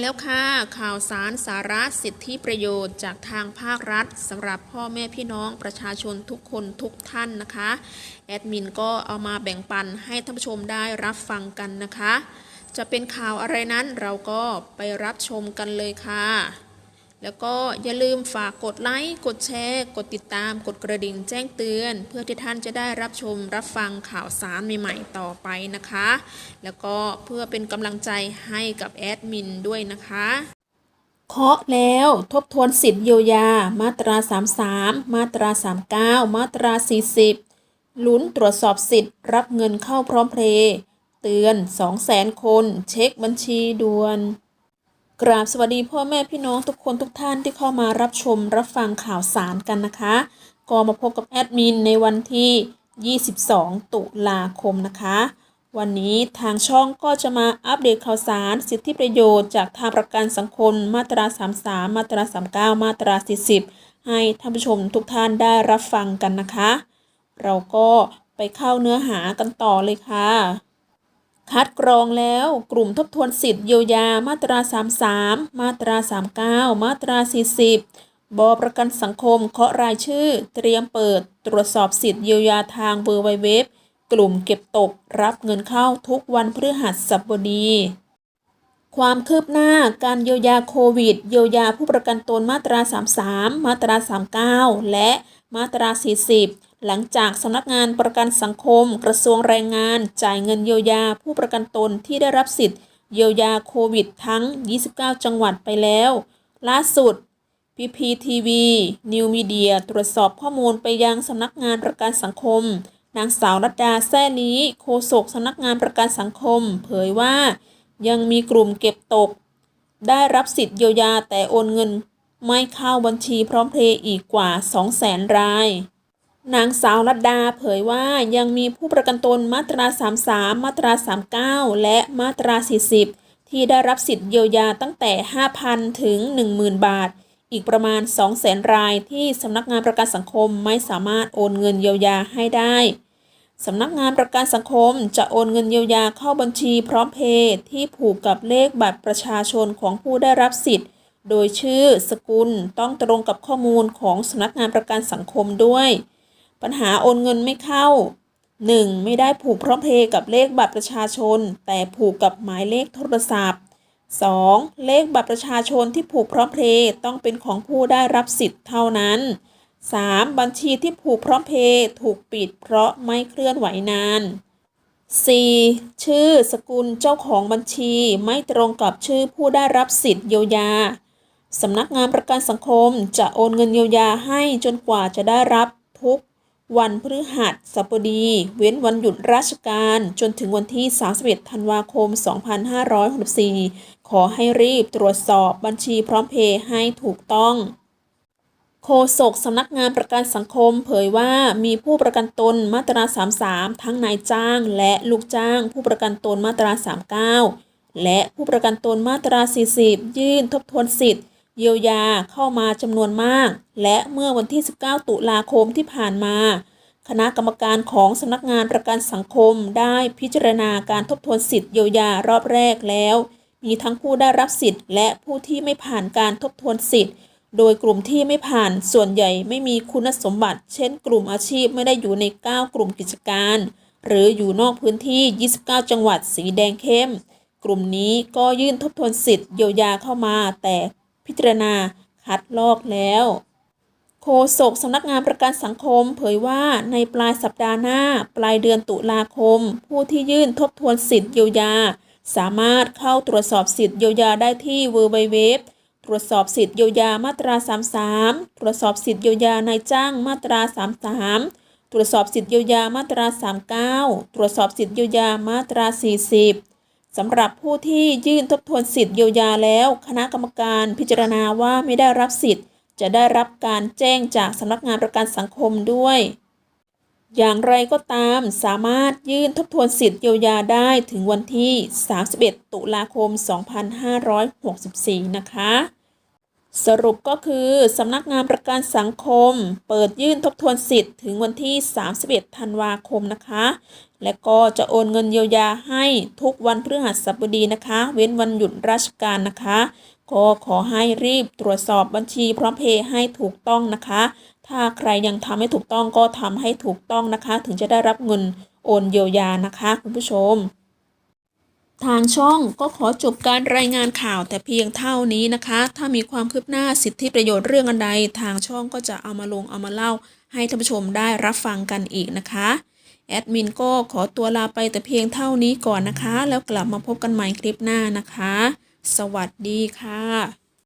แล้วค่ะ ข่าวสารสาระสิทธิประโยชน์จากทางภาครัฐสำหรับพ่อแม่พี่น้องประชาชนทุกคนทุกท่านนะคะ แอดมินก็เอามาแบ่งปันให้ท่านผู้ชมได้รับฟังกันนะคะ จะเป็นข่าวอะไรนั้นเราก็ไปรับชมกันเลยค่ะ แล้วก็อย่าลืมฝากกดไลค์ กดแชร์ กดติดตาม กดกระดิ่งแจ้งเตือน เพื่อที่ท่านจะได้รับชมรับฟังข่าวสารใหม่ๆต่อไปนะคะ แล้วก็เพื่อเป็นกำลังใจให้กับแอดมินด้วยนะคะเคาะแล้วทบทวนสิทธิเยียวยา มาตรา 33 มาตรา 39 มาตรา 40 ลุ้นตรวจสอบสิทธิ์ รับเงินเข้าพร้อมเพรย์เตือน 200,000 คน เช็คบัญชีด่วน กราบสวัสดีพ่อแม่พี่น้องทุกคนทุกท่านที่เข้ามารับชมรับฟังข่าวสารกันนะคะ ก็มาพบกับแอดมินในวันที่ 22 ตุลาคมนะคะ วันนี้ทางช่องก็จะมาอัปเดตข่าวสาร สิทธิประโยชน์จากทางประกันสังคมมาตรา 33 มาตรา 39 มาตรา 40 ให้ท่านผู้ชมทุกท่านได้รับฟังกันนะคะ เราก็ไปเข้าเนื้อหากันต่อเลยค่ะ คัดกรองแล้วกลุ่มทบทวนสิทธิเยียวยามาตรา 33 มาตรา 39 มาตรา 40 บประกันสังคมเคาะรายชื่อ เตรียมเปิดตรวจสอบสิทธิเยียวยาทางเบอร์ไวเว็บกลุ่มเก็บตกรับเงินเข้าทุกวันพฤหัสบดี ความคืบหน้าการเยียวยาโควิด เยียวยาผู้ประกันตนมาตรา 33 มาตรา 39 และมาตรา 40 หลังจากสำนักงานประกันสังคม กระทรวงแรงงาน จ่ายเงินเยียวยาผู้ประกันตนที่ได้รับสิทธิ์เยียวยาโควิดทั้ง 29 จังหวัดไปแล้ว ล่าสุด PPTV New Media ตรวจสอบข้อมูลไปยังสำนักงานประกันสังคม นางสาวรัตดาแซ่ลีโฆษกสำนักงานประกันสังคม เผยว่า ยังมีกลุ่มเก็บตก ได้รับสิทธิ์เยียวยาแต่โอนเงิน ไม่เข้าบัญชีพร้อมเพย์อีกกว่า 200,000 ราย นางสาวรัตดาเผยว่ายังมีผู้ประกันตนมาตรา 33 มาตรา 39 และมาตรา 40 ที่ได้รับสิทธิ์เยียวยาตั้งแต่ 5,000 ถึง 10,000 บาท อีกประมาณ 200,000 รายที่สำนักงานประกันสังคมไม่สามารถโอนเงินเยียวยาให้ได้สำนักงานประกันสังคมจะโอนเงินเยียวยาเข้าบัญชีพร้อมเพย์ที่ผูกกับเลขบัตรประชาชนของผู้ได้รับสิทธิ์ โดยชื่อ สกุลต้องตรงกับข้อมูลของสำนักงานประกันสังคมด้วย ปัญหาโอนเงินไม่เข้า 1. ไม่ได้ผูกพร้อมเพย์กับเลขบัตรประชาชน แต่ผูกกับหมายเลขโทรศัพท์ 2. เลขบัตรประชาชนที่ผูกพร้อมเพย์ต้องเป็นของผู้ได้รับสิทธิ์เท่านั้น 3. บัญชีที่ผูกพร้อมเพย์ถูกปิดเพราะไม่เคลื่อนไหวนาน 4. ชื่อสกุลเจ้าของบัญชีไม่ตรงกับชื่อผู้ได้รับสิทธิ์เยียวยา สำนักงานประกันสังคมจะโอนเงินเยียวยาให้จนกว่าจะได้รับทุก วันพฤหัสบดี เว้นวันหยุดราชการ จนถึงวันที่ 31 ธันวาคม 2564 ขอให้รีบตรวจสอบบัญชีพร้อมเพย์ให้ถูกต้องโฆษกสำนักงานประกันสังคมเผยว่ามีผู้ประกันตนมาตรา 33 ทั้งนายจ้าง และลูกจ้าง ผู้ประกันตนมาตรา 39 และผู้ประกันตนมาตรา 40 ยื่นทบทวนสิทธิ์ เยียวยาเข้ามาจำนวนมาก และเมื่อวันที่ 19 ตุลาคมที่ผ่านมา คณะกรรมการของสำนักงานประกันสังคมได้พิจารณาการทบทวนสิทธิเยียวยารอบแรกแล้ว มีทั้งผู้ได้รับสิทธิ์ และผู้ที่ไม่ผ่านการทบทวนสิทธิ์ โดยกลุ่มที่ไม่ผ่านส่วนใหญ่ไม่มีคุณสมบัติ เช่น กลุ่มอาชีพไม่ได้อยู่ใน 9 กลุ่มกิจการ หรืออยู่นอกพื้นที่ 29 จังหวัดสีแดงเข้ม กลุ่มนี้ก็ยื่นทบทวนสิทธิ์เยียวยาเข้ามาแต่ พิจารณาคัดลอกแล้วโฆษกสำนักงานประกันสังคม เผยว่าในปลายสัปดาห์หน้า ปลายเดือนตุลาคม ผู้ที่ยื่นทบทวนสิทธิ์เยียวยา สามารถเข้าตรวจสอบสิทธิ์เยียวยาได้ที่เวอร์ไบเวตรวจสอบสิทธิ์เยียวยามาตรา 33 ตรวจสอบสิทธิ์เยียวยานายจ้างมาตรา 33 ตรวจสอบสิทธิ์เยียวยามาตรา 39 ตรวจสอบสิทธิ์เยียวยามาตรา 40 สำหรับผู้ที่ยื่นทบทวนสิทธิ์เยียวยาแล้ว คณะกรรมการพิจารณาว่าไม่ได้รับสิทธิ์ จะได้รับการแจ้งจากสำนักงานประกันสังคมด้วย อย่างไรก็ตามสามารถยื่นทบทวนสิทธิ์เยียวยาได้ถึงวันที่ 31 ตุลาคม 2564 นะคะ สรุปก็คือสำนักงานประกันสังคม เปิดยื่นทบทวนสิทธิ์ถึงวันที่ 31 ธันวาคมนะคะ และก็จะโอนเงินเยียวยาให้ทุกวันพฤหัสบดีนะคะ เว้นวันหยุดราชการนะคะ ก็ขอให้รีบตรวจสอบบัญชีพร้อมเพย์ให้ถูกต้องนะคะ ถ้าใครยังทำไม่ถูกต้องก็ทำให้ถูกต้องนะคะ ถึงจะได้รับเงินโอนเยียวยานะคะ คุณผู้ชม ทางช่องก็ขอจบการรายงานข่าวแต่เพียงเท่านี้นะคะ ถ้ามีความคืบหน้าสิทธิประโยชน์เรื่องอันใด ทางช่องก็จะเอามาลงเอามาเล่า ให้ท่านผู้ชมได้รับฟังกันอีกนะคะ แอดมินก็ขอตัวลาไปแต่เพียงเท่านี้ก่อนนะคะ แล้วกลับมาพบกันใหม่คลิปหน้านะคะ สวัสดีค่ะ